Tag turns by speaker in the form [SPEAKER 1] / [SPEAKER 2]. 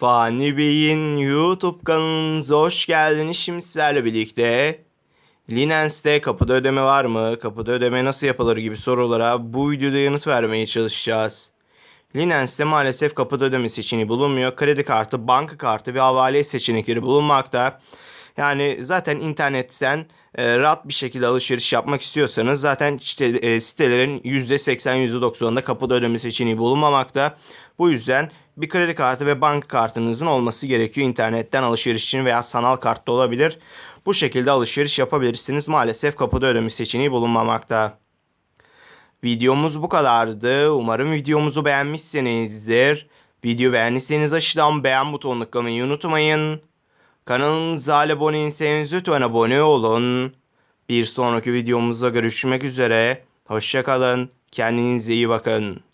[SPEAKER 1] Fani Bey'in YouTube kanalınıza hoş geldiniz. Şimdi sizlerle birlikte Linens'te kapıda ödeme var mı? Kapıda ödeme nasıl yapılır gibi sorulara bu videoda yanıt vermeye çalışacağız. Linens'te maalesef kapıda ödeme seçeneği bulunmuyor. Kredi kartı, banka kartı ve havale seçenekleri bulunmakta. Yani zaten internetten e, rahat bir şekilde alışveriş yapmak istiyorsanız zaten işte, e, sitelerin %80 %90'ında kapıda ödeme seçeneği bulunmamakta. Bu yüzden bir kredi kartı ve banka kartınızın olması gerekiyor internetten alışveriş için veya sanal kartta olabilir. Bu şekilde alışveriş yapabilirsiniz. Maalesef kapıda ödeme seçeneği bulunmamakta. Videomuz bu kadardı. Umarım videomuzu beğenmişsinizdir. Video beğendiyseniz aşağıdan beğen butonuna tıklamayı unutmayın. Kanalımıza abone değilseniz lütfen abone olun. Bir sonraki videomuzda görüşmek üzere. Hoşçakalın. Kendinize iyi bakın.